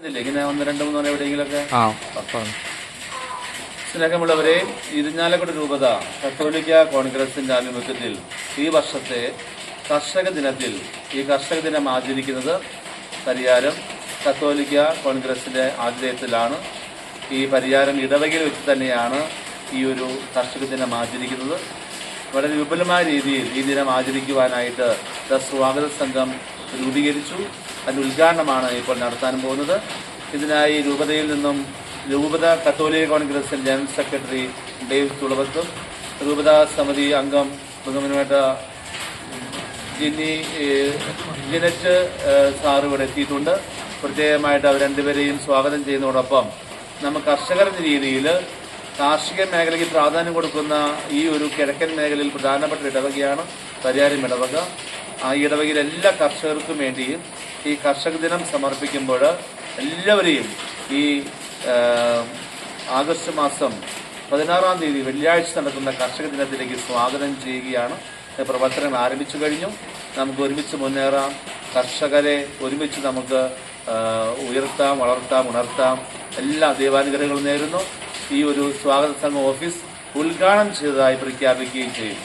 ഇങ്ങനെ ഒന്ന് രണ്ട് മൂന്ന് എവിടെയെങ്കിലൊക്കെ? ആ അപ്പം. സ്നേഹമുള്ളവരെ ഇരിഞ്ഞാലക്കുട രൂപത കത്തോലിക്ക കോൺഗ്രസിന്റെ ആഭിമുഖ്യത്തിൽ ഈ വർഷത്തെ കർഷക ദിനത്തിൽ ഈ കർഷക ദിനം ആചരിക്കുന്നത് പരിയാരം കത്തോലിക്ക കോൺഗ്രസിന്റെ ആതിഥേയത്തിലാണ് ഈ പരിയാരം ഇടവകയിൽ വെച്ച് തന്നെയാണ് ഈ ഒരു കർഷക ദിനം ആചരിക്കുന്നത്. വളരെ വിപുലമായ രീതിയിൽ ഈ ദിനം ആചരിക്കുവാനായിട്ട് ദ സ്വാഗത സംഘം രൂപീകരിച്ചു. അതിന്റെ ഉദ്ഘാടനമാണ് ഇപ്പോൾ നടത്താൻ പോകുന്നത്. ഇതിനായി രൂപതയിൽ നിന്നും രൂപത കത്തോലിക്ക കോൺഗ്രസിൽ ജനറൽ സെക്രട്ടറി ഡേവ് തുളവത്തും രൂപത സമിതി അംഗം ബഹുമാനപ്പെട്ട ജിന്നി ജിനറ്റ് സാർ ഇവിടെ എത്തിയിട്ടുണ്ട്. പ്രത്യേകമായിട്ട് അവർ രണ്ടുപേരെയും സ്വാഗതം ചെയ്യുന്നതോടൊപ്പം നമ്മൾ കർഷകർ എന്ന രീതിയിൽ കാർഷിക മേഖലയ്ക്ക് പ്രാധാന്യം കൊടുക്കുന്ന ഈ ഒരു കിഴക്കൻ മേഖലയിൽ പ്രധാനപ്പെട്ട ഇടവകയാണ് പരിയാരം ഇടവക. ആ ഇടവകയിൽ എല്ലാ കർഷകർക്കും വേണ്ടിയും ഈ കർഷക ദിനം സമർപ്പിക്കുമ്പോൾ എല്ലാവരെയും ഈ ആഗസ്റ്റ് മാസം പതിനാറാം തീയതി വെള്ളിയാഴ്ച നടക്കുന്ന കർഷക ദിനത്തിലേക്ക് സ്വാഗതം ചെയ്യുകയാണ്. പ്രവർത്തനങ്ങൾ പ്രവർത്തനം ആരംഭിച്ചു കഴിഞ്ഞു. നമുക്ക് ഒരുമിച്ച് മുന്നേറാം. കർഷകരെ ഒരുമിച്ച് നമുക്ക് ഉയർത്താം വളർത്താം ഉണർത്താം. എല്ലാ ദൈവാനുഗ്രഹങ്ങളും നേരുന്നു. ഈ ഒരു സ്വാഗത സംഘം ഓഫീസ് ഉദ്ഘാടനം ചെയ്തതായി പ്രഖ്യാപിക്കുകയും ചെയ്യും.